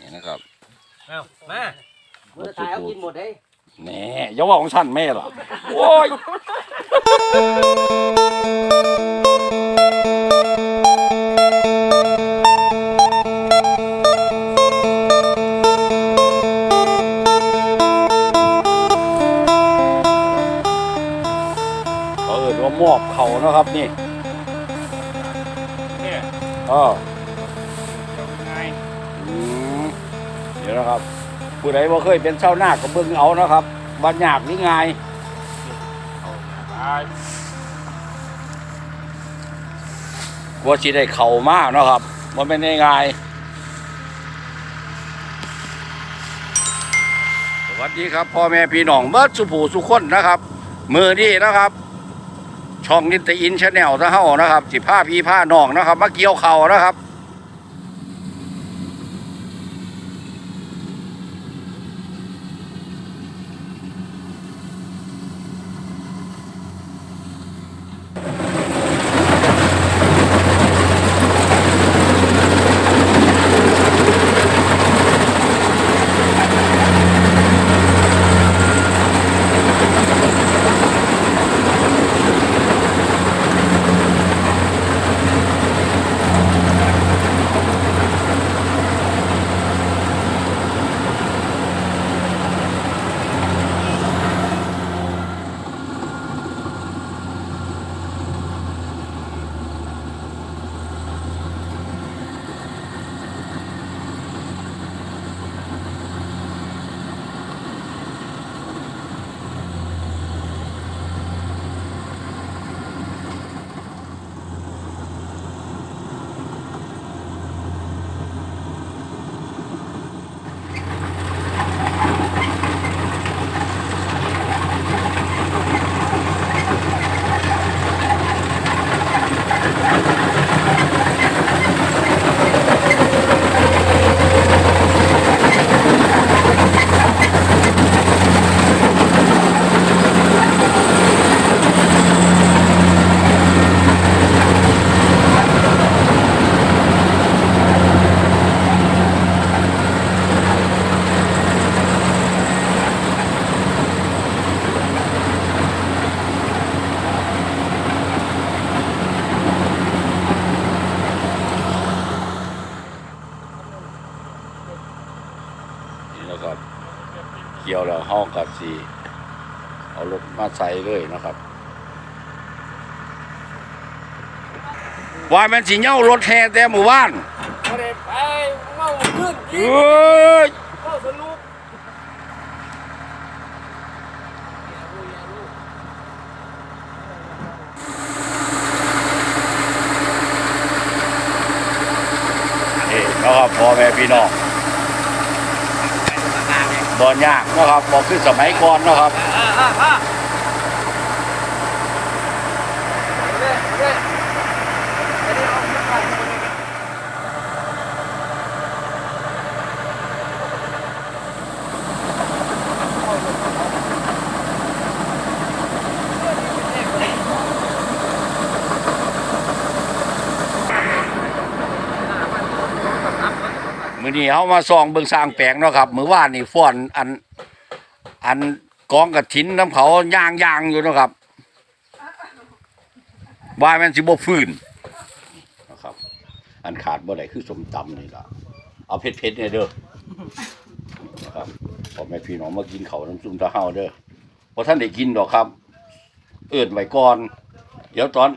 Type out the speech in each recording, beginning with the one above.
นี่นะครับเอามาเมื่อตายเอากินหมดเด้แหน่อย่าว่าของฉันแม่ล่ะโอ้ยเขาเอิดว่ามอบเขานะครับนี่ เนี่ย เออ เดี๋ยวนะครับผู้ใดว่าเคยเป็นเช่าวนาก็เบิ่งเอานะครับบันยากหรือไงไปกลัวสิได้เข่ามากนาะครับมันเป็นง่ายๆสวัสดีครับพ่อแม่พี่น้องเบิดสุผูสุคนนะครับ มือนี้นะครับช่องนิตอินชาแนลนะเฮานะครับสิผ้าพี่ผ้าน้องนะครับมาเกี่ยวเข่านะครับ กี่ยวแล้วห้องกับสีเอารถมาใส่เลยนะครับว่ามันสิเหย้ารถแห่แต่หมู่บ้านบ่ได้ไปเมาขึ้นเอ้ยเมาสนุกนี่นะครับพ่อแม่พี่น้อง บอนยากนะครับบอกคือสมัยก่อนนะครับ อ่าอ่าอ่าเด้เด้ไปดิเอาขึ้นไป มื้อนี้เฮามาส่องเบิ่งสร้างแปลงเนาะครับมือว่านนี่ฟ้อนอันอันกองกระถินน้ำเขาย่างย่างอยู่เนาะครับว่าแม่นสิบ่ฟื้นนะครับ อันขาดบ่ได้คือสมตำนี่ล่ะเอาเผ็ดๆเนี่ยเด้อนะครับพ่อแม่พี่น้องมากินเขาน้ำซุปตะเฮาเด้อบ่ท่านได้กินดอกครับ เอิ้นไว้ก่อน เดี๋ยวตอน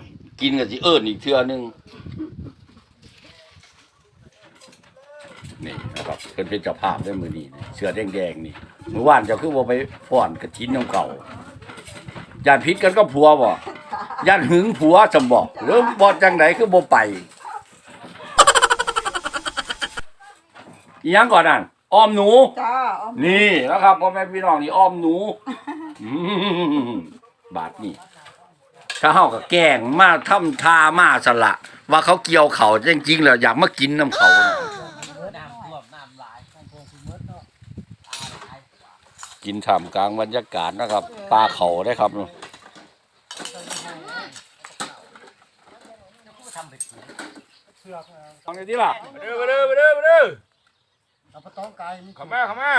กินก็สิเอิ้นอีกเทื่อนึง นี่นะครับเพิ่นเป็นเจ้าภาพด้วยมือนี้นะเสื้อแดงๆนี่เมื่อวานเจ้าคือบ่ไปฟ้อนกระถินของเก่าย่านพิษกันก็ผัวบ่ย่านหึงผัวจำบ่หรือบ่จังไดคือบ่ไปอีหยังก่อนนั่นอ้อมหนู จ้าอ้อมนี่นะครับพ่อแม่พี่น้องนี่อ้อมหนูอืมบาทนี่ถ้าเฮาก็แกล้งมาทำท่ามาสละ ว่าเขาเกี่ยวเขาจริงๆแล้วอยากมากินน้ำเขานะ น้ำท่วมน้ำหลายของพวกคุณมดเนาะตาหลาย กินท่ามกลางบรรยากาศนะครับปลาเขาได้ครับทำไปกินฟังเลยที่ล่ะมาเด้อมาเด้อมาเด้อมาเด้อเอาปลาตองไก่มีเข้ามาเข้ามา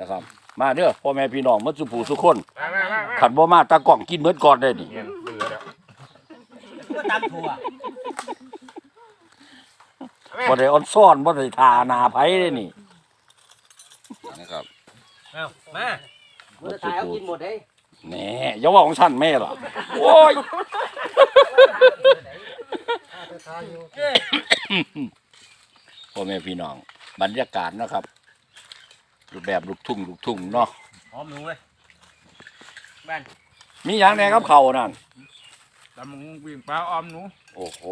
นะครับ มาเด้อพ่อแม่พี่น้องมาสุผู้สุคนมามามามาขันบ่มาตากล้องกินเบิดก่อนได้นี่เนี่ยเบื่อแล้วก็ตามถั่วบ่ได้ออนซ่อนบ่ได้ทาหน้าไผได้นี่นะครับเอ้า มามันจะตายเอากินหมดเด้แหน่อย่าว่าของฉันแม่ล่ะโอ้ยข้าไปทายอยู่พ่อแม่พี่น้อง บรรยากาศนะครับ รูปแบบลูกทุ่งลูกทุ่งเนาะหอมหนูเลยบ้านมีหยังแหน่ครับเขาวนั่น ตำมึงวิ่งปลาออมหนูโอ้โห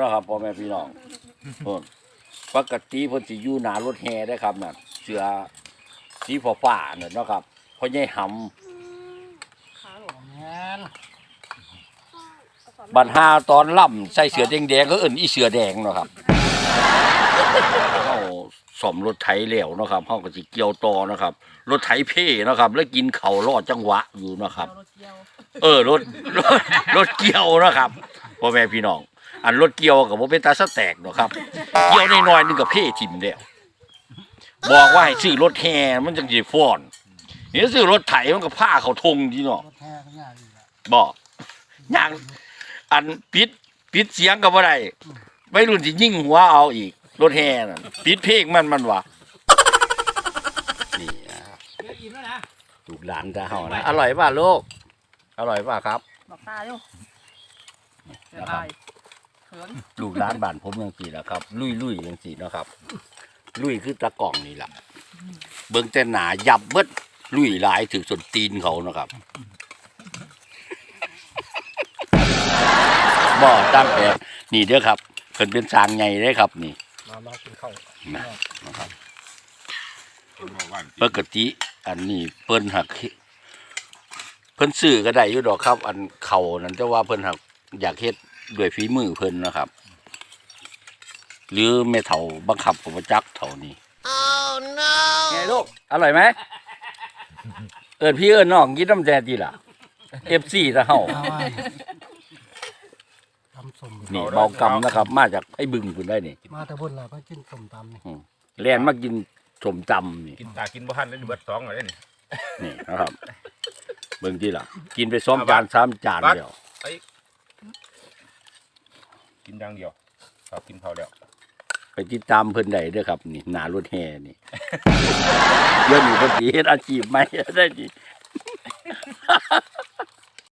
นะครับพ่อแม่พี่น้อง เพิ่นปกติเพิ่นสิอยู่หน้ารถแห่ได้อครับนั่นเสือ สีฟ้าๆนั่นเนาะครับพ่อใหญ่หำแม่นบัดหาตอนล่ำใส่เสือแดงๆก็เอิ้นอีเสือแดงเนาะครับเฮาสมรถไถแล้วเนาะครับเฮาก็สิเกี่ยวต่อเนาะครับ รถไถเพ่เนาะครับ แล้วกินข้าวรอดจังหวะอยู่เนาะครับเออรถรถรถเกี่ยวเนาะครับพ่อแม่พี่น้อง อันรถเกี่ยวกับบ่เป็นตาสแตกเนาะครับ เกี่ยวน้อยๆนึงกับเพ่ทิ่มแล้ว บอกว่าให้ซื้อรถแห่มันจังสิฟ้อนนี่ซื้อรถไถมันก็ผ้าเขาทงดีเนาะรถแท้ก็ยากอีกแล้วบอกย่างอันปิดปิดเสียงก็บ่ได้ไม่รุ่นสิยิ่งหัวเอาอีก รถแห่นั่นปิดเพลงมันมันวะนี่นะครับเดี๋ยวอิ่มแล้วนะลูกหลานจะเฮานะอร่อยป่ะลูกอร่อยป่ะครับ บอกตาอยู่เดี๋ยวนะครับตายเขิน ลูกหลานบ้านผมยังสี่แล้วครับ ลุยลุยยังสี่นาะครับ ลุยคือตะกล่องนี่แหละเบิ่งแต่หนายับเบิดลุยหลายถึงส่วนตีนเขานะครับบ่ตั้งแต่นี่เด้อครับเพิ่นเป็นสร้างใหญ่เด้อครับ นี่มามากินข้าวนะนะครับปกติอันนี้เพิ่นหักเพิ่นซื้อก็ได้อยู่ดอกครับ อันเขานั่นแต่ว่าเพิ่นหักอยากเฮ็ดด้วยฝีมือเพิ่นนะครับ หรือแม่เฒ่าบังคับผมว่าจักเท่านี้ไงลูกอร่อยไหมเอินพี่เอินน้องกินน้ำแดงดีล่ะเอฟซีตะเฮาเอาไว้ทำสมนี่เบากำนะครับ มาจากไอ้บึงคุณได้นี่มาแต่บนล่ะมากินสมตำนี่แล่นมากินสมจำนี่กินตากินบ่ทันได้เบิดสองเลยนี่นี่นะครับเบิ่งที่ล่ะ กินไปสองจานสามจานเดียวกินอย่างเดียวครับกินเท่าเดียว ไปติดตามเพิ่นได้เด้อครับ นี่หนารถแห่นี่ เดี๋ยวนี้เพิ่นสิเฮ็ดอาชีพใหม่ได้ดิ